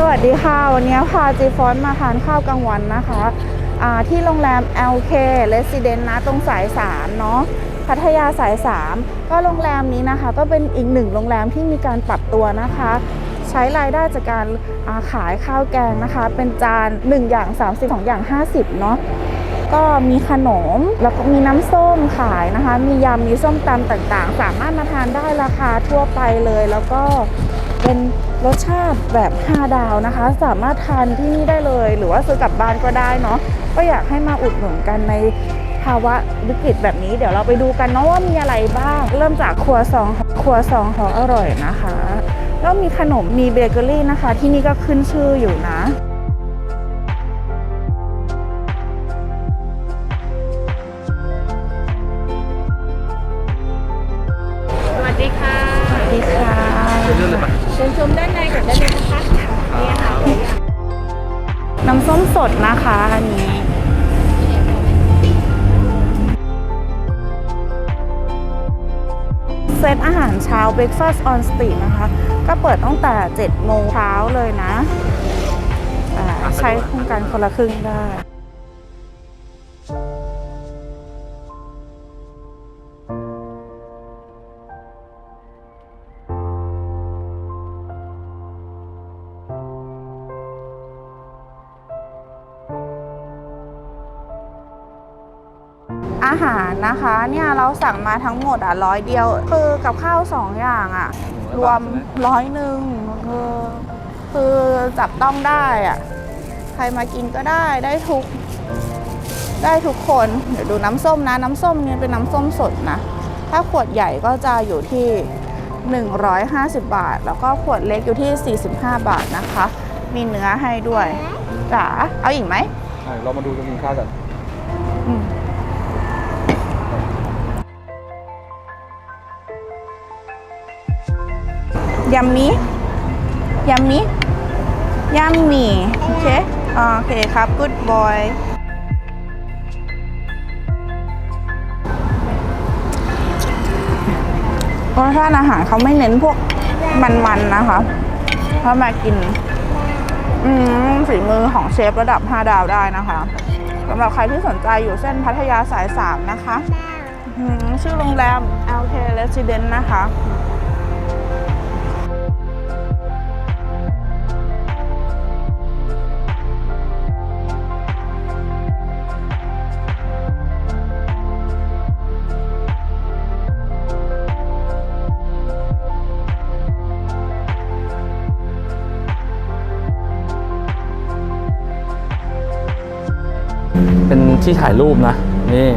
สวัสดีค่ะ วันนี้พาจีฟอนมาทานข้าวกลางวันนะคะที่โรงแรม LK Residence นะตรงสาย3เนาะพัทยาสาย3ก็โรงแรมนี้นะคะ ก็เป็นอีกหนึ่งโรงแรมที่มีการปรับตัวนะคะ ใช้รายได้จากการาขายข้าวแกงนะคะ เป็นจาน 1 อย่าง 30ของอย่าง 50 เนาะก็มีขนมแล้วก็มีน้ำส้มขายนะคะ มียำมีส้มตำต่างๆ สามารถมาทานได้ราคาทั่วไปเลยแล้วก็ เป็นรสชาติแบบ5ดาวนะคะ สามารถทานที่นี่ได้เลย หรือว่าซื้อกลับบ้านก็ได้เนาะก็อยากให้มาอุดหนุนกันในภาวะวิกฤตแบบนี้ เดี๋ยวเราไปดูกันเนาะว่ามีอะไรบ้าง เริ่มจากครัวซองครัวซองของอร่อยนะคะแล้วมีขนมมีเบเกอรี่นะคะ ที่นี่ก็ขึ้นชื่ออยู่นะ เชิญชมด้านในก่อนได้เลยนะคะนี่ค่ะน้ำส้มสดนะคะอันนี้เซตอาหารเช้า Breakfast on Street นะคะ ก็เปิดตั้งแต่ 7 โมงเช้าเลยนะอ่าใช้โครงการคนละครึ่งได้ อาหารนะคะเนี่ยเราสั่งมาทั้งหมดอะร้อยเดียวคือกับข้าวสองอย่างอะ รวมร้อยหนึ่งคือคือจับต้องได้อะใครมากินก็ได้ได้ทุก ได้ทุกคนเดี๋ยวดูน้ำส้มนะ น้ำส้มเนี่ยเป็นน้ำส้มสดนะ ถ้าขวดใหญ่ก็จะอยู่ที่ 150 บาท แล้วก็ขวดเล็กอยู่ที่ 45 บาทนะคะ มีเนื้อให้ด้วยจ๋าเอาอีกไหมเรามาดูจะกินข้าวกัน ยัมมี่ยัมมี่ยัมมี่โอเคโอเคครับ good boy รสชาติอาหารเขาไม่เน้นพวกมันๆนะคะถ้ามากิน อืมฝีมือของเชฟระดับ 5 ดาวได้นะคะสำหรับใครที่สนใจอยู่เส้นพัทยาสาย 3 นะคะ ชื่อโรงแรม LK Residence นะคะ เป็นที่ถ่ายรูปนะ นี่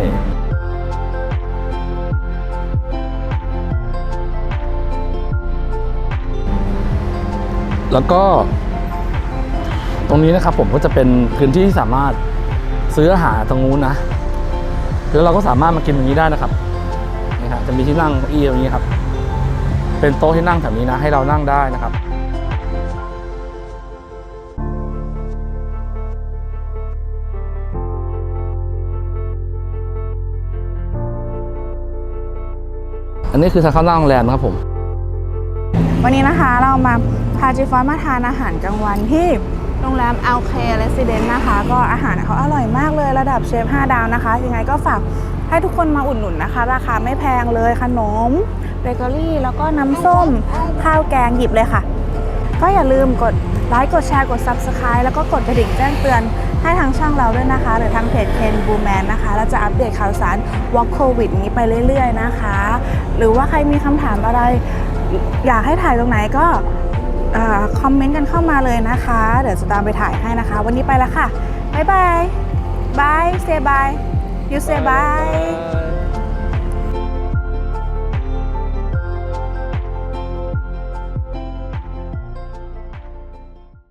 แล้วก็ตรงนี้นะครับผมก็จะเป็นพื้นที่ที่สามารถซื้ออาหารตรงนู้นนะ แล้วเราก็สามารถมากินตรงนี้ได้นะครับนี่ฮะจะมีที่นั่งเก้าอี้ตรงนี้ครับ เป็นโต๊ะที่นั่งแถวนี้นะ ให้เรานั่งได้นะครับ อันนี้คือทางเข้าหน้าโรงแรมนะครับผม วันนี้นะคะเรามาพาจิฟอนมาทานอาหารกลางวันที่โรงแรม LK Residence นะคะ ก็อาหารเขาอร่อยมากเลยระดับเชฟ 5 ดาวนะคะ ยังไงก็ฝากให้ทุกคนมาอุดหนุนนะคะ ราคาไม่แพงเลยขนมเบเกอรี่แล้วก็น้ำส้มข้าวแกงหยิบเลยค่ะ ก็อย่าลืมกดไลค์กดแชร์กด Subscribe แล้วก็กดกระดิ่งแจ้งเตือน ให้ทางช่องเราด้วยนะคะ หรือทางเพจเคนบูแมนนะคะ เราจะอัปเดตข่าวสารวอ l โควิดนี้ไปเรื่อยๆนะคะ หรือว่าใครมีคำถามอะไร อยากให้ถ่ายตรงไหนก็คอมเมนต์กันเข้ามาเลยนะคะ เดี๋ยวจะตามไปถ่ายให้นะคะ วันนี้ไปแล้วค่ะ บ๊ายบายบายเซบายยูเซบาย